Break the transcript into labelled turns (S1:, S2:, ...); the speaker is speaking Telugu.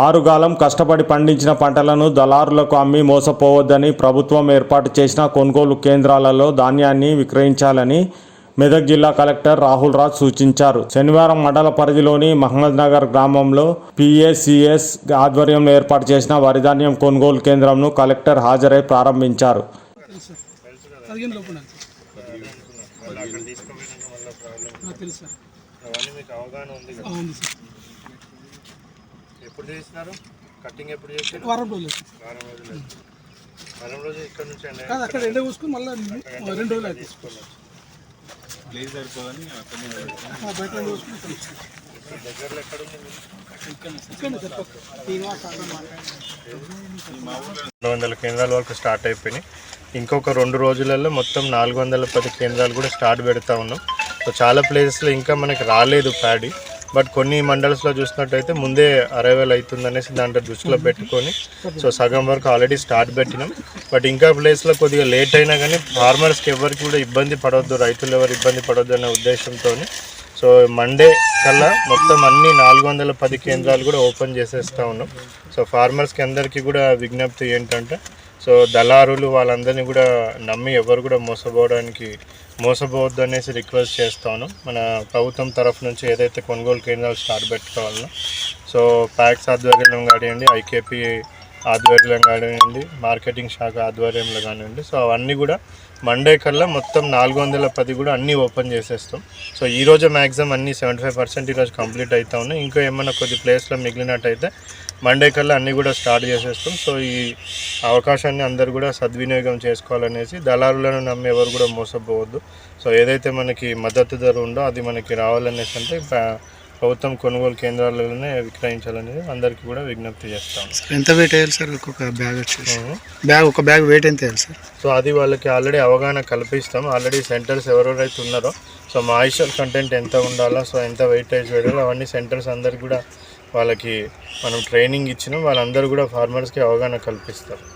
S1: ఆరుగాలం కష్టపడి పండించిన పంటలను దళారులకు అమ్మి మోసపోవద్దని ప్రభుత్వం ఏర్పాటు చేసిన కొనుగోలు కేంద్రాలలో ధాన్యాన్ని విక్రయించాలని మెదక్ జిల్లా కలెక్టర్ రాహుల్ రాజ్ సూచించారు. శనివారం మండల పరిధిలోని మహమ్మద్ నగర్ గ్రామంలో పిఏసిఎస్ ఆధ్వర్యంలో ఏర్పాటు చేసిన వరిధాన్యం కొనుగోలు కేంద్రంను కలెక్టర్ హాజరై ప్రారంభించారు.
S2: తెలుసు
S3: ఎప్పుడు చేసినారు? కటింగ్ ఎప్పుడు చేసారు
S2: వారం రోజులు.
S3: వారం రోజులు. వారం రోజు ఇక్కడ నుంచి అండి
S2: కాదు అక్కడ ఎండ కూసుకుని మళ్ళీ రెండు రోజులు బయట ఎండ కూసుకుని ఇక్కడ వచ్చాను.
S3: దగ్గరలో ఎక్కడ. రెండు వందల కేంద్రాల వరకు స్టార్ట్ అయిపోయినాయి. ఇంకొక రెండు రోజులలో మొత్తం నాలుగు వందల పది కేంద్రాలు కూడా స్టార్ట్ పెడతా ఉన్నాం. సో చాలా ప్లేసెస్లో ఇంకా మనకి రాలేదు ప్యాడీ. బట్ కొన్ని మండల్స్లో చూసినట్టయితే ముందే అరైవల్ అవుతుంది అనేసి దాంట్లో దృష్టిలో పెట్టుకొని సో సగం వరకు ఆల్రెడీ స్టార్ట్ పెట్టినాం. బట్ ఇంకా ప్లేస్లో కొద్దిగా లేట్ అయినా కానీ ఫార్మర్స్కి ఎవరికి కూడా ఇబ్బంది పడవద్దు రైతులు ఎవరు ఇబ్బంది పడవద్దు అనే ఉద్దేశంతో సో మండే కల్లా మొత్తం అన్ని నాలుగు వందల పది కేంద్రాలు కూడా ఓపెన్ చేసేస్తా ఉన్నాం. సో ఫార్మర్స్కి అందరికీ కూడా విజ్ఞప్తి ఏంటంటే సో దళారులు వాళ్ళందరినీ కూడా నమ్మి ఎవరు కూడా మోసపోవడానికి మోసపోవద్దు అనేసి రిక్వెస్ట్ చేస్తాను. మన ప్రభుత్వం తరఫు నుంచి ఏదైతే కొనుగోలు కేంద్రాలు స్టార్ట్ పెట్టుకోవాలనో సో ప్యాక్స్ ఆధ్వర్యంలో కానివ్వండి ఐకేపీ ఆధ్వర్యంలో కానివ్వండి మార్కెటింగ్ శాఖ ఆధ్వర్యంలో కానివ్వండి. సో అవన్నీ కూడా మండే కల్లా మొత్తం నాలుగు వందల పది కూడా అన్నీ ఓపెన్ చేసేస్తాం. సో ఈ రోజు మ్యాక్సిమం అన్ని సెవెంటీ ఫైవ్ పర్సెంట్ ఈరోజు కంప్లీట్ అవుతా ఉన్నాయి. ఇంకా ఏమైనా కొద్ది ప్లేస్లో మిగిలినట్టయితే మండే కల్లా అన్నీ కూడా స్టార్ట్ చేసేస్తాం. సో ఈ అవకాశాన్ని అందరు కూడా సద్వినియోగం చేసుకోవాలనేసి దళారులను నమ్మి ఎవరు కూడా మోసపోవద్దు. సో ఏదైతే మనకి మద్దతు ధర ఉందో అది మనకి రావాలనేసి అంటే ప్రభుత్వం కొనుగోలు కేంద్రాలలోనే విక్రయించాలనేది అందరికీ కూడా విజ్ఞప్తి చేస్తాం.
S4: ఎంత వెయిట్ వేయాలి సార్ ఒక్కొక్క బ్యాగ్ వచ్చేసి. బ్యాగ్ ఒక బ్యాగ్ వెయిట్ ఎంత వేయాలి సార్
S3: సో అది వాళ్ళకి ఆల్రెడీ అవగాహన కల్పిస్తాం. ఆల్రెడీ సెంటర్స్ ఎవరెవరైతే ఉన్నారో సో మాయిశ్చర్ కంటెంట్ ఎంత ఉండాలో సో ఎంత వెయిటేజ్ వేయాలో అవన్నీ సెంటర్స్ అందరికి కూడా వాళ్ళకి మనం ట్రైనింగ్ ఇచ్చినాం. వాళ్ళందరూ కూడా ఫార్మర్స్కి అవగాహన కల్పిస్తారు.